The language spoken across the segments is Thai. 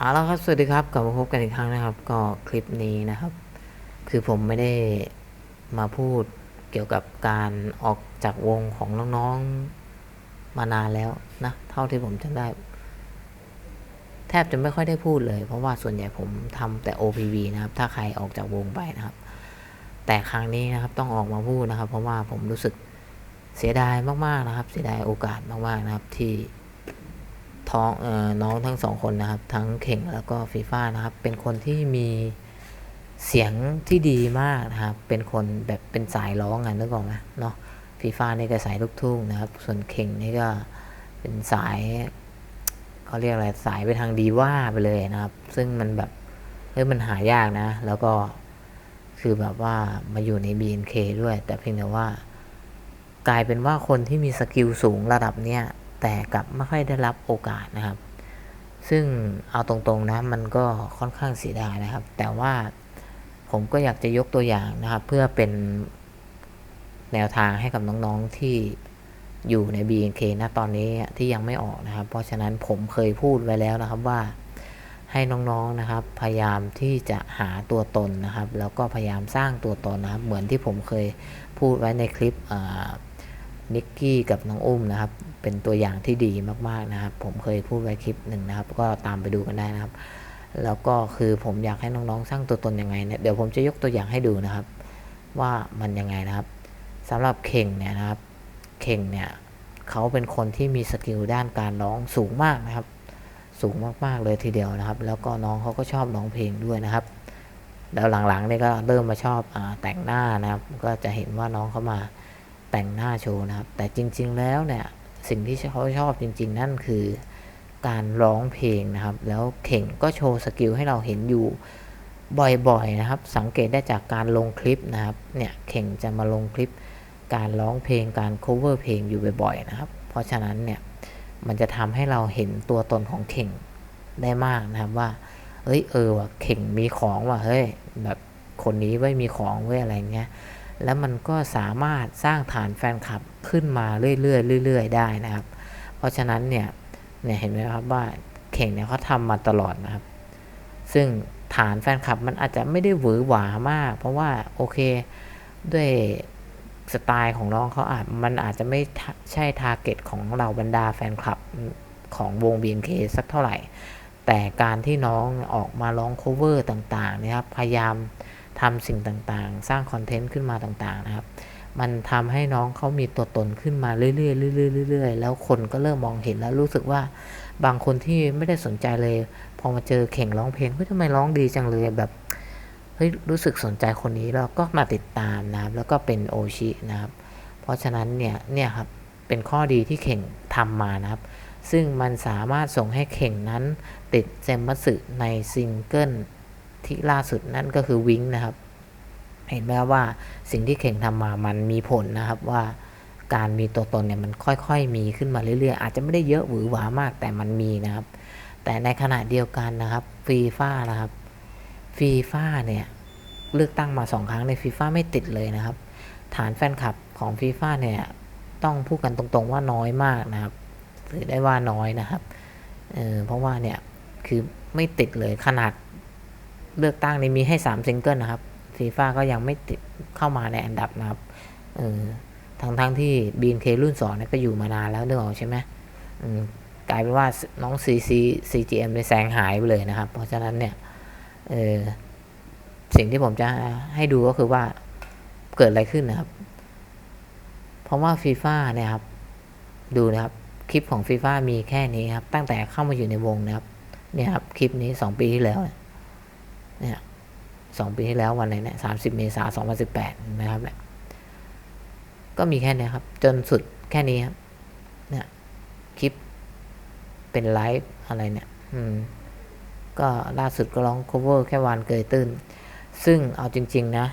เอาละครับสวัสดีครับกลับมาพบกันอีกครั้งนะครับ ก็คลิปนี้นะครับ คือผมไม่ได้มาพูดเกี่ยวกับการออกจากวงของน้องๆมานานแล้วนะ เท่าที่ผมจำได้ แทบจะไม่ค่อยได้พูดเลย เพราะว่าส่วนใหญ่ผมทำแต่ OPV นะครับ ถ้าใครออกจากวงไปนะครับ แต่ครั้งนี้นะครับต้องออกมาพูดนะครับ เพราะว่าผมรู้สึกเสียดายมากๆนะครับ เสียดายโอกาสมากๆนะครับที่ ท้องอน้องทั้งสองคนนะครับ ทั้งเข่งแล้วก็ฟีฟ่านะครับ เป็นคนที่มีเสียงที่ดีมากนะครับ เป็นคนแบบเป็นสายร้องอะนึกออกไหมเนาะฟีฟ่านี่ก็สายลูกทุ่งนะครับ ส่วนเข่งนี่ก็เป็นสายเขาเรียกอะไรสายไปทางดีว่าไปเลยนะครับ ซึ่งมันแบบเฮ้ยมันหายากนะ แล้วก็คือแบบว่ามาอยู่ใน BNK ด้วย แต่เพียงแต่ว่ากลายเป็นว่าคนที่มีสกิลสูงระดับเนี้ย แต่กลับไม่ค่อยได้รับโอกาสนะครับ ซึ่งเอาตรงๆนะมันก็ค่อนข้างเสียดายนะครับ แต่ว่าผมก็อยากจะยกตัวอย่างนะครับ เพื่อเป็นแนวทางให้กับน้องๆที่อยู่ใน BNK นะตอนนี้ที่ยังไม่ออกนะครับ เพราะฉะนั้นผมเคยพูดไว้แล้วนะครับว่าให้น้องๆนะครับ พยายามที่จะหาตัวตนนะครับ แล้วก็พยายามสร้างตัวตนนะครับ เหมือนที่ผมเคยพูดไว้ในคลิปอ่า นิกกี้กับน้องอุ้มนะครับ เป็นตัวอย่างที่ดีมากๆนะครับ ผมเคยพูดไว้คลิปหนึ่งนะครับ ก็ตามไปดูกันได้นะครับ แล้วก็คือผมอยากให้น้องๆ สร้างตัวตนยังไงเนี่ยเดี๋ยวผมจะยกตัวอย่างให้ดูนะครับ ว่ามันยังไงนะครับสำหรับเข่งเนี่ยนะครับ เข่งเนี่ยเขาเป็นคนที่มีสกิลด้านการร้องสูงมากนะครับ สูงมากๆเลยทีเดียวนะครับ แล้วก็น้องเขาก็ชอบร้องเพลงด้วยนะครับแล้วหลังๆเนี่ยก็เริ่มมาชอบอแต่งหน้านะครับ ก็จะเห็นว่าน้องเขามา แต่งหน้าโชว์นะครับ แต่จริง ๆ แล้วเนี่ยสิ่งที่เขาชอบจริง ๆ นั่นคือการร้องเพลงนะครับ แล้วเข่งก็โชว์สกิลให้เราเห็นอยู่บ่อยๆนะครับ สังเกตได้จากการลงคลิปนะครับ เนี่ยเข่งจะมาลงคลิป การร้องเพลงการ cover เพลงอยู่บ่อยๆนะครับ เพราะฉะนั้นเนี่ยมันจะทำให้เราเห็นตัวตนของเข่งได้มากนะครับว่า เอ้ยเออว่ะเข่งมีของว่ะเฮ้ยแบบคนนี้ไว้มีของเว้อะไรเงี้ย แล้วมันก็สามารถสร้างฐานแฟนคลับขึ้นมาเรื่อยๆเรื่อยๆ ได้นะครับ เพราะฉะนั้นเนี่ยเนี่ยเห็นไหมครับว่าเข่งเนี่ยเขาทำมาตลอดนะครับ ซึ่งฐานแฟนคลับมันอาจจะไม่ได้หวือหวามาก เพราะว่าโอเคด้วยสไตล์ของน้องเขาอาจมันอาจจะไม่ใช่ทาร์เก็ตของเราบรรดาแฟนคลับของวง BNK สักเท่าไหร่ แต่การที่น้องออกมาร้อง cover ต่างๆนะครับ พยายาม ทำสิ่งต่างๆ สร้างคอนเทนต์ขึ้นมาต่างๆนะครับ มันทำให้น้องเขามีตัวตนขึ้นมาเรื่อยๆเรื่อยๆเรื่อยๆแล้วคนก็เริ่มมองเห็นแล้วรู้สึกว่าบางคนที่ไม่ได้สนใจเลย พอมาเจอเข่งร้องเพลงเฮ้ยทำไมร้องดีจังเลยแบบเฮ้ยรู้สึกสนใจคนนี้แล้วก็มาติดตามนะครับ แล้วก็เป็นโอชินะครับ เพราะฉะนั้นเนี่ยเนี่ยครับเป็นข้อดีที่เข่งทำมานะครับ ซึ่งมันสามารถส่งให้เข่งนั้นติดเซมมัสึในซิงเกิล ที่ล่าสุดนั่นก็คือวิงนะครับ เห็นไหมครับว่าสิ่งที่เข่งทำมามันมีผลนะครับว่าการมีตัวตนเนี่ยมันค่อยๆ มีขึ้นมาเรื่อยๆ อาจจะไม่ได้เยอะหวือหวามากแต่มันมีนะครับ แต่ในขณะเดียวกันนะครับฟีฟ่านะครับฟีฟ่าเนี่ยเลือกตั้งมาสองครั้งในฟีฟ่าไม่ติดเลยนะครับ ฐานแฟนคลับของฟีฟ่าเนี่ยต้องพูดกันตรงๆว่าน้อยมากนะครับถือได้ว่าน้อยนะครับเออเพราะว่าเนี่ยคือไม่ติดเลยขนาด เลือกตั้งนี่มีให้3ซิงเกิลนะครับฟีฟ่าก็ยังไม่ติดเข้ามาในอันดับนะครับเออทั้งทั้งๆที่ BNK รุ่น2เนี่ยก็อยู่มานานแล้วเรื่องออกใช่ไหมกลายเป็นว่าน้อง CC CGM ในแซงหายไปเลยนะครับ เพราะฉะนั้นเนี่ยเออสิ่งที่ผมจะให้ดูก็คือว่าเกิดอะไรขึ้นนะครับ เพราะว่าฟีฟ่าเนี่ยครับ ดูนะครับ คลิปของฟีฟ่ามีแค่นี้ครับ ตั้งแต่เข้ามาอยู่ในวงนะครับ เนี่ยครับ คลิปนี้สองปีที่แล้วนี่ย เนี่ยสองปีที่แล้ววันไหนเนี่ยสามสิบเมษาสองพันสิบแปดนะครับเนี่ยก็มีแค่นี้ครับ จนสุดแค่นี้ครับ เนี่ยคลิปเป็นไลฟ์อะไรเนี่ย อืม ก็ล่าสุดก็ร้อง cover แค่วานเกยตื้น ซึ่งเอาจริง ๆ นะ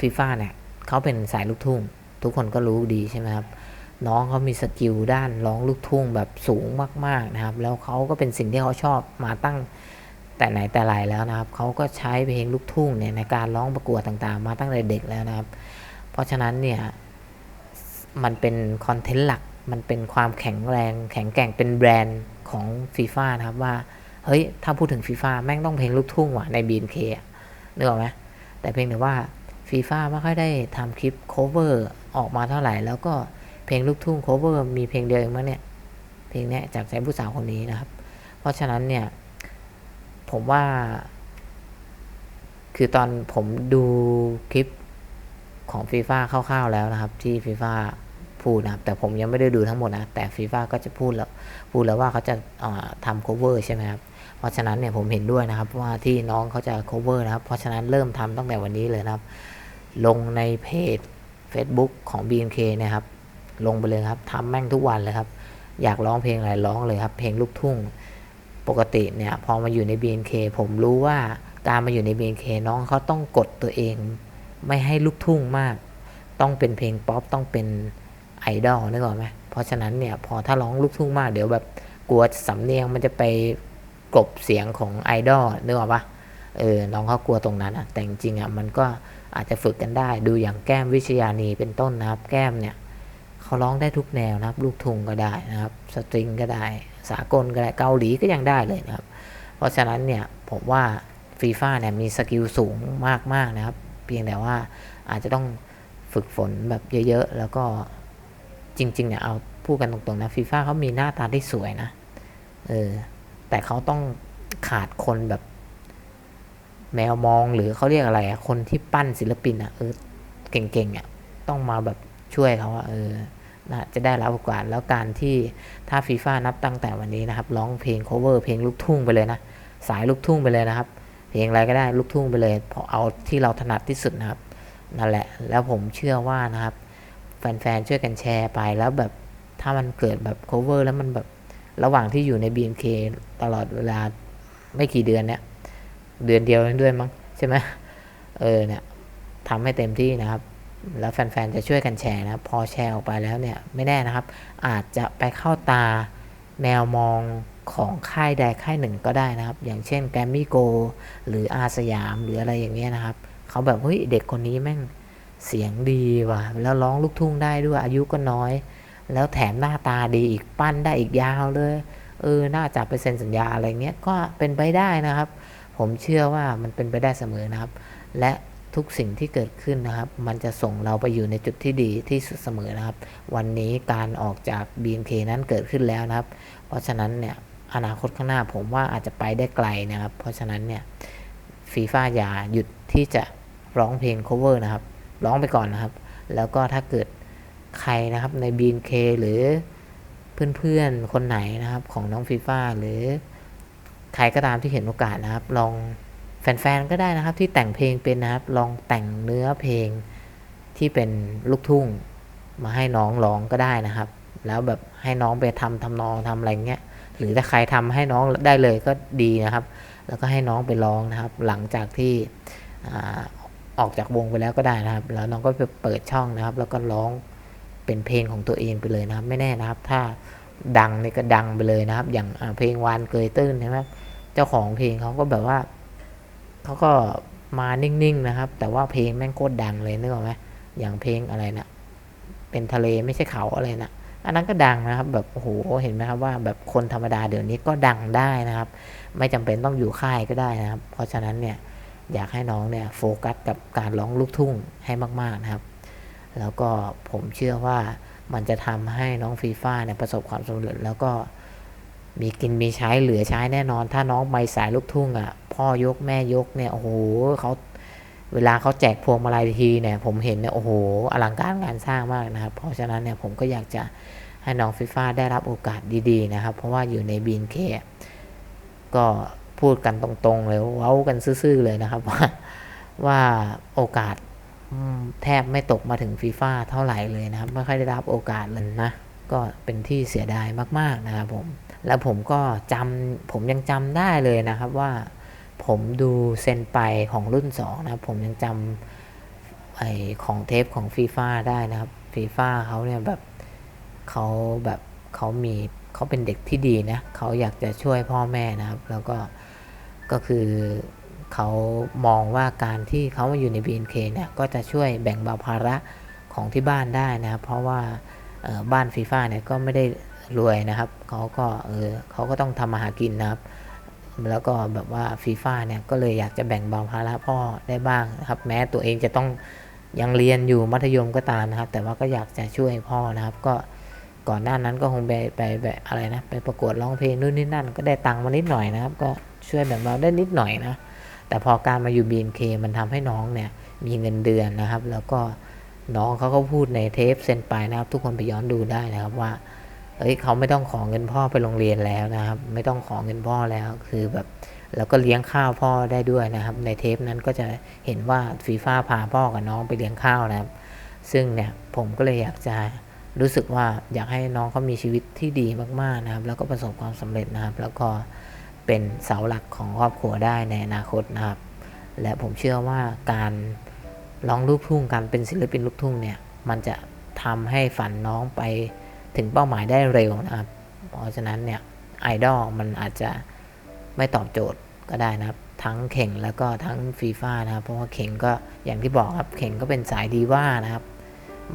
ฟีฟ่าเนี่ยเขาเป็นสายลูกทุ่ง ทุกคนก็รู้ดีใช่ไหมครับ น้องเขามีสกิลด้านร้องลูกทุ่งแบบสูงมาก ๆ นะครับ แล้วเขาก็เป็นสิ่งที่เขาชอบมาตั้ง แต่ไหนแต่ไรแล้วนะครับเขาก็ใช้เพลงลูกทุ่งเนี่ยในการร้องประกวดต่างๆ มาตั้งแต่เด็กแล้วนะครับ เพราะฉะนั้นเนี่ยมันเป็นคอนเทนต์หลักมันเป็นความแข็งแรง แข็งแกร่งเป็นแบรนด์ของฟีฟ่านะครับว่า เฮ้ย ถ้าพูดถึงฟีฟ่าแม่งต้องเพลงลูกทุ่งว่ะใน BNK อะนึกออกไหมแต่เพียงแต่ว่าฟีฟ่าไม่ค่อยได้ทำคลิป cover ออกมาเท่าไหร่ แล้วก็เพลงลูกทุ่ง cover มีเพลงเดียวเองมั้งเนี่ย เพลงเนี้ยจากใจผู้สาวคนนี้นะครับ เพราะฉะนั้นเนี่ย ผมว่า คือตอนผมดูคลิปของฟีฟ่าคร่าวๆแล้วนะครับ ที่ฟีฟ่าพูดนะครับ แต่ผมยังไม่ได้ดูทั้งหมดนะ แต่ฟีฟ่าก็จะพูดแล้ว พูดแล้วว่าเขาจะาทำ cover ใช่ไหมครับ เพราะฉะนั้นเนี่ยผมเห็นด้วยนะครับ ว่าที่น้องเขาจะ cover นะครับ เพราะฉะนั้นเริ่มทำตั้งแต่วันนี้เลยนะครับ ลงในเพจ Facebook ของ BNK นะครับ ลงไปเลยครับทำแม่งทุกวันเลยครับ อยากร้องเพลงอะไรร้องเลยครับ เพลงลูกทุ่ง ปกติเนี่ยพอมาอยู่ใน BNK ผมรู้ว่าการมาอยู่ใน BNK น้องเขาต้องกดตัวเอง ไม่ให้ลูกทุ่งมาก ต้องเป็นเพลงป๊อปต้องเป็นไอดอลนึกออกไหมเพราะฉะนั้นเนี่ยพอถ้าร้องลูกทุ่งมากเดี๋ยวแบบกลัวสำเนียงมันจะไปกลบเสียงของไอดอลนึกออกปะเออน้องเขากลัวตรงนั้นอะแต่จริงๆอะมันก็อาจจะฝึกกันได้ดูอย่างแก้มวิชยานีเป็นต้นนะครับ แก้มเนี่ยเขาร้องได้ทุกแนวนะครับ ลูกทุ่งก็ได้นะครับ สตริงก็ได้ สากลก็ได้เกาหลีก็ยังได้เลยนะครับ เพราะฉะนั้นเนี่ยผมว่าฟีฟ่าเนี่ยมีสกิลสูงมากๆนะครับ เพียงแต่ว่าอาจจะต้องฝึกฝนแบบเยอะๆ แล้วก็จริงๆเนี่ยเอาพูดกันตรงๆนะฟีฟ่าเขามีหน้าตาที่สวยนะเออแต่เขาต้องขาดคนแบบแมวมองหรือเขาเรียกอะไรอะคนที่ปั้นศิลปินอะเออเก่งๆอะต้องมาแบบช่วยเขาอะเออ นะจะได้รับโอกาสแล้วการที่ถ้าฟีฟ่านับตั้งแต่วันนี้นะครับร้องเพลง cover เพลงลูกทุ่งไปเลยนะ สายลูกทุ่งไปเลยนะครับ เพลงอะไรก็ได้ลูกทุ่งไปเลยพอเอาที่เราถนัดที่สุดนะครับนั่นแหละ แล้วผมเชื่อว่านะครับ แฟนๆช่วยกันแชร์ไปแล้วแบบถ้ามันเกิดแบบ cover แล้วมันแบบระหว่างที่อยู่ใน BNK ตลอดเวลาไม่กี่เดือนเนี่ย เดือนเดียวด้วยมั้งใช่ไหมเออเนี่ยทำให้เต็มที่นะครับ แล้วแฟนๆจะช่วยกันแชร์นะพอแชร์ออกไปแล้วเนี่ยไม่แน่นะครับ อาจจะไปเข้าตาแมวมองของค่ายใดค่ายหนึ่งก็ได้นะครับ อย่างเช่นแกรมมี่โกหรืออาสยามหรืออะไรอย่างเงี้ยนะครับ เขาแบบเฮ้ยเด็กคนนี้แม่งเสียงดีว่ะ แล้วร้องลูกทุ่งได้ด้วยอายุก็น้อย แล้วแถมหน้าตาดีอีกปั้นได้อีกยาวเลย เออ น่าจะไปเซ็นสัญญาอะไรเงี้ยก็เป็นไปได้นะครับ ผมเชื่อว่ามันเป็นไปได้เสมอนะครับ และ ทุกสิ่งที่เกิดขึ้นนะครับ มันจะส่งเราไปอยู่ในจุดที่ดีที่สุดเสมอนะครับ วันนี้การออกจาก BNK นั้นเกิดขึ้นแล้วนะครับ เพราะฉะนั้นเนี่ยอนาคตข้างหน้าผมว่าอาจจะไปได้ไกลนะครับ เพราะฉะนั้นเนี่ยฟีฟ่าอย่าหยุดที่จะร้องเพลง cover นะครับ ร้องไปก่อนนะครับ แล้วก็ถ้าเกิดใครนะครับใน BNK หรือเพื่อนๆคนไหนนะครับของน้องฟีฟ่าหรือใครก็ตามที่เห็นโอกาสนะครับ ลอง แฟนๆก็ได้นะครับที่แต่งเพลงเป็นนะครับ ลองแต่งเนื้อเพลงที่เป็นลูกทุ่ง มาให้น้องร้องก็ได้นะครับ แล้วแบบให้น้องไปทำทำนองทำอะไรเงี้ยหรือถ้าใครทำให้น้องได้เลยก็ดีนะครับ แล้วก็ให้น้องไปร้องนะครับ หลังจากที่อออกจากวงไปแล้วก็ได้นะครับ แล้วน้องก็ไปเปิดช่องนะครับ แล้วก็ร้องเป็นเพลงของตัวเองไปเลยนะครับ ไม่แน่นะครับ ถ้าดังนี่ก็ดังไปเลยนะครับ อย่างเพลงวานเกยตื้นใช่ไหมเจ้าของเพลงเขาก็แบบว่า เขาก็มานิ่งๆนะครับ แต่ว่าเพลงแม่งโคตรดังเลยนึกออกไหมอย่างเพลงอะไรนะเป็นทะเลไม่ใช่เขาอะไรนะอันนั้นก็ดังนะครับ แบบโอ้โหเห็นไหมครับว่าแบบคนธรรมดาเดี๋ยวนี้ก็ดังได้นะครับ ไม่จำเป็นต้องอยู่ค่ายก็ได้นะครับ เพราะฉะนั้นเนี่ยอยากให้น้องเนี่ยโฟกัสกับการร้องลูกทุ่งให้มาก ๆนะครับ แล้วก็ผมเชื่อว่ามันจะทำให้น้องฟีฟ่าเนี่ยประสบความสำเร็จแล้วก็ มีกินมีใช้เหลือใช้แน่นอน ถ้าน้องไม่สายลูกทุ่งอะ พ่อยกแม่ยกเนี่ยโอ้โหเขาเวลาเขาแจกพวงมาลัยทีเนี่ย ผมเห็นเนี่ยโอ้โหอลังการงานสร้างมากนะครับ เพราะฉะนั้นเนี่ยผมก็อยากจะให้น้องฟีฟ่าได้รับโอกาสดีๆนะครับ เพราะว่าอยู่ในบีนเคก็พูดกันตรงๆเลยเว้ากันซื่อๆเลยนะครับ ว่าว่าโอกาสแทบไม่ตกมาถึงฟีฟ่าเท่าไหร่เลยนะครับ ไม่ค่อยได้รับโอกาสเลยนะ ก็เป็นที่เสียดายมาก ๆ นะครับผม แล้วผมก็จำผมยังจำได้เลยนะครับว่าผมดูเซนไปของรุ่น 2 นะครับ ผมยังจำไอของเทปของฟีฟ่าได้นะครับฟีฟ่าเขาเนี่ยแบบเขาแบบเขามีเขาเป็นเด็กที่ดีนะเขาอยากจะช่วยพ่อแม่นะครับ แล้วก็ก็คือเขามองว่าการที่เขามาอยู่ใน BNK เนี่ยก็จะช่วยแบ่งเบาภาระของที่บ้านได้นะครับ เพราะว่า บ้านฟีฟ่าเนี่ยก็ไม่ได้รวยนะครับเขาก็เออเขาก็ต้องทำมาหากินนะครับ แล้วก็แบบว่าฟีฟ่าเนี่ยก็เลยอยากจะแบ่งเบาภาระพ่อได้บ้างนะครับ แม้ตัวเองจะต้องยังเรียนอยู่มัธยมก็ตามนะครับ แต่ว่าก็อยากจะช่วยพ่อนะครับ ก็ก่อนหน้านั้นก็คงไปไปแบบอะไรนะไปประกวดร้องเพลงนู่นนี่นั่น ก็ได้ตังค์มานิดหน่อยนะครับ ก็ช่วยแบ่งเบาได้นิดหน่อยนะแต่พอการมาอยู่ BNK มันทำให้น้องเนี่ยมีเงินเดือนนะครับ แล้วก็ น้องเขาก็พูดในเทปเซนไปนะครับ ทุกคนไปย้อนดูได้นะครับว่าเอ้ยเขาไม่ต้องขอเงินพ่อไปโรงเรียนแล้วนะครับ ไม่ต้องขอเงินพ่อแล้วคือแบบแล้วก็เลี้ยงข้าวพ่อได้ด้วยนะครับ ในเทปนั้นก็จะเห็นว่าฟีฟ่าพาพ่อกับน้องไปเลี้ยงข้าวนะครับ ซึ่งเนี่ยผมก็เลยอยากจะรู้สึกว่าอยากให้น้องเขามีชีวิตที่ดีมากๆนะครับ แล้วก็ประสบความสำเร็จนะครับ แล้วก็เป็นเสาหลักของครอบครัวได้ในอนาคตนะครับ และผมเชื่อว่าการ ร้องลูกทุ่งการเป็นศิลปินลูกทุ่งเนี่ย มันจะทำให้ฝันน้องไปถึงเป้าหมายได้เร็วนะครับ เพราะฉะนั้นเนี่ยไอดอลมันอาจจะไม่ตอบโจทย์ก็ได้นะครับ ทั้งเข่งแล้วก็ทั้งฟีฟ่านะครับ เพราะว่าเข่งก็อย่างที่บอกครับเข่งก็เป็นสายดีว่านะครับ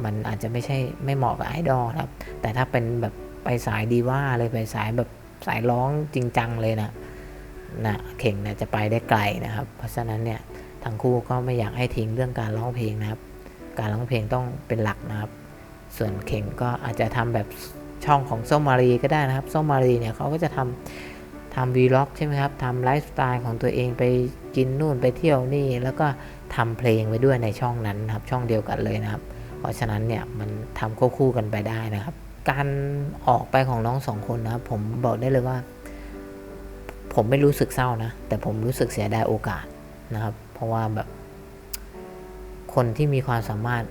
มันอาจจะไม่ใช่ไม่เหมาะกับไอดอลครับ แต่ถ้าเป็นแบบไปสายดีว่าเลยไปสายแบบสายร้องจริงจังเลยนะนะเข่งเนี่ยจะไปได้ไกลนะครับ เพราะฉะนั้นเนี่ย ทั้งคู่ก็ไม่อยากให้ทิ้งเรื่องการร้องเพลงนะครับ การร้องเพลงต้องเป็นหลักนะครับ ส่วนเข่งก็อาจจะทำแบบช่องของส้มมารีก็ได้นะครับส้มมารีเนี่ยเขาก็จะทำทำวีล็อกใช่ไหมครับทำไลฟ์สไตล์ของตัวเองไปกินนู่นไปเที่ยวนี่ แล้วก็ทำเพลงไว้ด้วยในช่องนั้นนะครับ ช่องเดียวกันเลยนะครับ เพราะฉะนั้นเนี่ยมันทำควบคู่กันไปได้นะครับ การออกไปของน้องสองคนนะครับ ผมบอกได้เลยว่า ผมไม่รู้สึกเศร้านะ แต่ผมรู้สึกเสียดายโอกาสนะครับ ราะว่าแบบ คนที่มีความสามารถ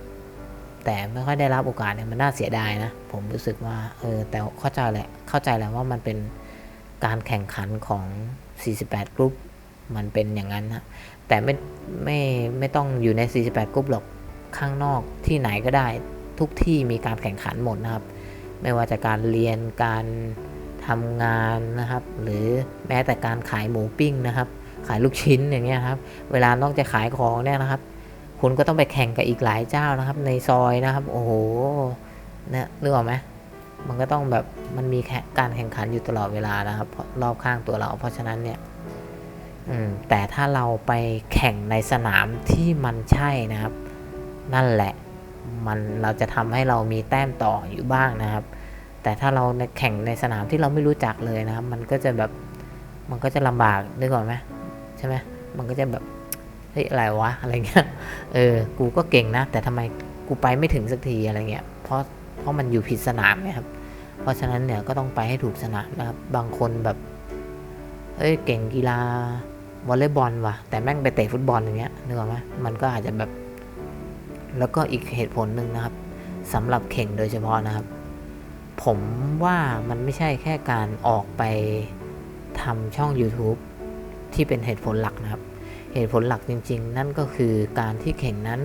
แต่ไม่ค่อยได้รับโอกาสเนี่ยมันน่าเสียดายนะ ผมรู้สึกว่า เออ แต่เข้าใจแหละ เข้าใจแล้วว่ามันเป็นการแข่งขันของ 48 กรุ๊ป มันเป็นอย่างนั้นนะแต่ไม่ไม่ไม่ต้องอยู่ใน 48 กรุ๊ปหรอก ข้างนอกที่ไหนก็ได้ ทุกที่มีการแข่งขันหมดนะครับ ไม่ว่าจะการเรียน การทำงานนะครับ หรือแม้แต่การขายหมูปิ้งนะครับ ขายลูกชิ้นอย่างเงี้ยครับ เวลานอกจากขายของเนี่ยนะครับ คุณก็ต้องไปแข่งกับอีกหลายเจ้านะครับ ในซอยนะครับ โอ้โหเนี่ยนึกออกไหมมันก็ต้องแบบมันมีการแข่งขันอยู่ตลอดเวลานะครับรอบข้างตัวเรา เพราะฉะนั้นเนี่ยอืมแต่ถ้าเราไปแข่งในสนามที่มันใช่นะครับ นั่นแหละมันเราจะทำให้เรามีแต้มต่ออยู่บ้างนะครับ แต่ถ้าเราแข่งในสนามที่เราไม่รู้จักเลยนะครับ มันก็จะแบบมันก็จะลำบากนึกออกไหม ใช่ไหมมันก็จะแบบเฮ้ยอะไรวะอะไรเงี้ยเออกูก็เก่งนะ แต่ทำไมกูไปไม่ถึงสักทีอะไรเงี้ยเพราะเพราะมันอยู่ผิดสนามนะครับ เพราะฉะนั้นเนี่ยก็ต้องไปให้ถูกสนามนะครับ บางคนแบบเอ้ยเก่งกีฬาวอลเลย์บอลว่ะแต่แม่งไปเตะฟุตบอลอย่างเงี้ยนึกออกไหมมันก็อาจจะแบบ แล้วก็อีกเหตุผลหนึ่งนะครับสำหรับเข่งโดยเฉพาะนะครับ ผมว่ามันไม่ใช่แค่การออกไปทำช่อง YouTube ที่เป็นเหตุผลหลักนะครับ เหตุผลหลักจริง ๆ นั่นก็คือการที่เข่งนั้น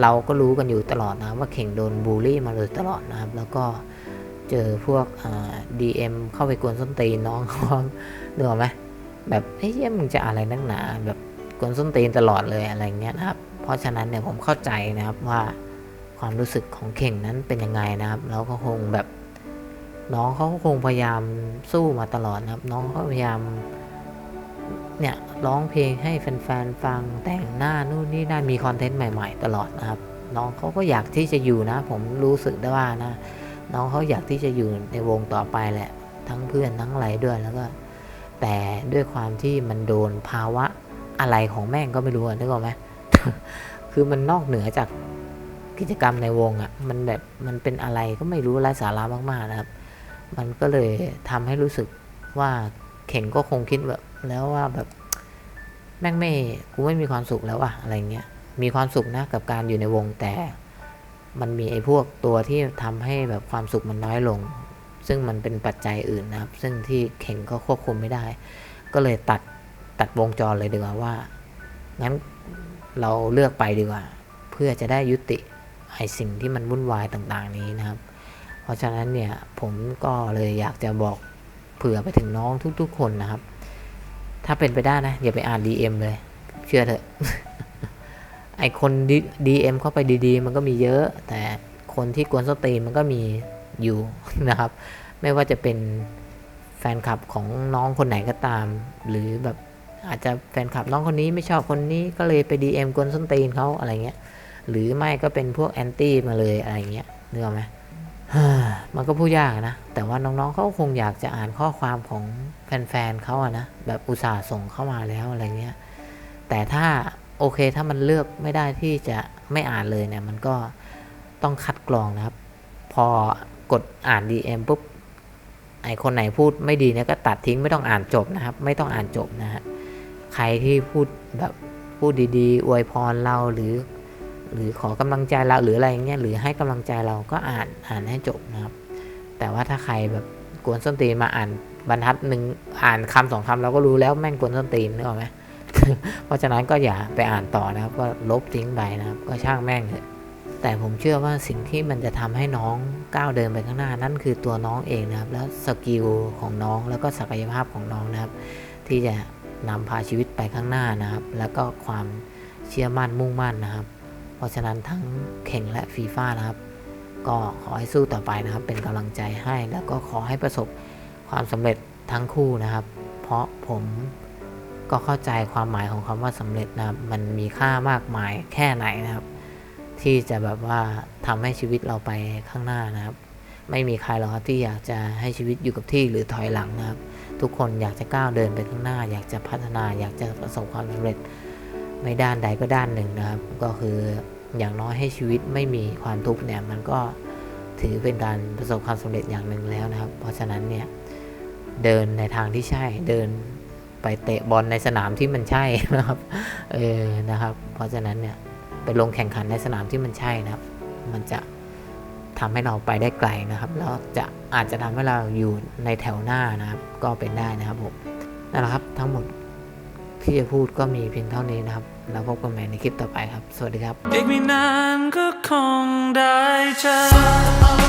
เราก็รู้กันอยู่ตลอดนะว่าเข่งโดนบูลลี่มาเลยตลอดนะครับ แล้วก็เจอพวกดีเอ็มเข้าไปกวนส้นตีนน้องเขาเนื้ออกไหมแบบเฮ้ยมึงจะอะไรนักหนา แบบกวนส้นตีนตลอดเลยอะไรเงี้ยนะครับ เพราะฉะนั้นเนี่ยผมเข้าใจนะครับว่าความรู้สึกของเข่งนั้นเป็นยังไงนะครับ แล้วก็คงแบบ น้องเขาคงพยายามสู้มาตลอดนะครับ น้องเขาพยายาม เนี่ยร้องเพลงให้แฟนๆฟังแต่งหน้านู่นนี่นั่นมีคอนเทนต์ใหม่ๆ ตลอดนะครับ น้องเขาก็อยากที่จะอยู่นะ ผมรู้สึกได้ว่านะ น้องเขาอยากที่จะอยู่ในวงต่อไปแหละ ทั้งเพื่อนทั้งอะไรด้วยแล้วก็ แต่ด้วยความที่มันโดนภาวะอะไรของแม่งก็ไม่รู้นึกออกไหมคือมันนอกเหนือจากกิจกรรมในวงอะ่ะมันแบบมันเป็นอะไรก็ไม่รู้ไร้สาระมากๆนะครับ มันก็เลยทำให้รู้สึกว่าเข่งก็คงคิดแบบ แล้วว่าแบบแม่งไม่กูไม่มีความสุขแล้วอะอะไรเงี้ยมีความสุขนะกับการอยู่ในวงแต่ มันมีไอ้พวกตัวที่ทำให้แบบความสุขมันน้อยลง ซึ่งมันเป็นปัจจัยอื่นนะครับ ซึ่งที่เข่งก็ควบคุมไม่ได้ ก็เลยตัดตัดวงจรเลยดีกว่าว่างั้นเราเลือกไปดีกว่า เพื่อจะได้ยุติไอ้สิ่งที่มันวุ่นวายต่างๆ นี้นะครับ เพราะฉะนั้นเนี่ยผมก็เลยอยากจะบอกเผื่อไปถึงน้องทุกๆ คนนะครับ ถ้าเป็นไปได้นะ อย่าไปอ่าน DM เลย เชื่อเถอะ ไอคนดีเอ็มเข้าไปดีๆ มันก็มีเยอะ แต่คนที่กวนสตรีมมันก็มีอยู่นะครับ ไม่ว่าจะเป็นแฟนคลับของน้องคนไหนก็ตาม หรือแบบอาจจะแฟนคลับน้องคนนี้ไม่ชอบคนนี้ก็เลยไป DM กวนส้นตีนเขาอะไรเงี้ย หรือไม่ก็เป็นพวกแอนตี้มาเลยอะไรเงี้ยนึกออกไหม มันก็พูดยากนะ แต่ว่าน้องๆเขาคงอยากจะอ่านข้อความของแฟนๆเขาอะนะ แบบอุตส่าห์ส่งเข้ามาแล้วอะไรเงี้ย แต่ถ้าโอเคถ้ามันเลือกไม่ได้ที่จะไม่อ่านเลยเนี่ย มันก็ต้องคัดกรองนะครับ พอกดอ่าน DM ปุ๊บไอคนไหนพูดไม่ดีเนี่ยก็ตัดทิ้งไม่ต้องอ่านจบนะครับ ไม่ต้องอ่านจบนะฮะใครที่พูดแบบพูดดีๆ อวยพรเราหรือ หรือขอกำลังใจเราหรืออะไรเงี้ยหรือให้กำลังใจเราก็อ่านอ่านให้จบนะครับ แต่ว่าถ้าใครแบบกวนส้นตีนมาอ่านบรรทัดหนึ่งอ่านคำสองคำเราก็รู้แล้วแม่งกวนส้นตีนนึกออกไหมเพราะฉะนั้นก็อย่าไปอ่านต่อนะครับ ก็ลบทิ้งไปนะครับ ก็ช่างแม่งเถอะแต่ผมเชื่อว่าสิ่งที่มันจะทำให้น้องก้าวเดินไปข้างหน้านั่นคือตัวน้องเองนะครับ แล้วสกิลของน้องแล้วก็ศักยภาพของน้องนะครับ ที่จะนำพาชีวิตไปข้างหน้านะครับ แล้วก็ความเชื่อมั่นมุ่งมั่นนะครับ เพราะฉะนั้นทั้งเข่งและฟีฟ่านะครับ ก็ขอให้สู้ต่อไปนะครับ เป็นกำลังใจให้แล้วก็ขอให้ประสบความสำเร็จทั้งคู่นะครับ เพราะผมก็เข้าใจความหมายของคำว่าสำเร็จนะครับ มันมีค่ามากมายแค่ไหนนะครับ ที่จะแบบว่าทำให้ชีวิตเราไปข้างหน้านะครับ ไม่มีใครหรอกครับที่อยากจะให้ชีวิตอยู่กับที่หรือถอยหลังนะครับ ทุกคนอยากจะก้าวเดินไปข้างหน้า อยากจะพัฒนา อยากจะประสบความสำเร็จ ไม่ด้านใดก็ด้านหนึ่งนะครับ ก็คืออย่างน้อยให้ชีวิตไม่มีความทุกข์เนี่ยมันก็ถือเป็นการประสบความสำเร็จอย่างหนึ่งแล้วนะครับ เพราะฉะนั้นเนี่ยเดินในทางที่ใช่เดินไปเตะบอลในสนามที่มันใช่นะครับเออนะครับ เพราะฉะนั้นเนี่ยไปลงแข่งขันในสนามที่มันใช่นะครับ มันจะทำให้เราไปได้ไกลนะครับแล้วจะอาจจะทำให้เราอยู่ในแถวหน้านะครับ ก็เป็นได้นะครับผมนั่นแหละครับทั้งหมด ที่จะพูดก็มีเพียงเท่านี้นะครับ แล้วพบกันใหม่ในคลิปต่อไปครับ สวัสดีครับ อีกไม่นานก็คงได้เจอ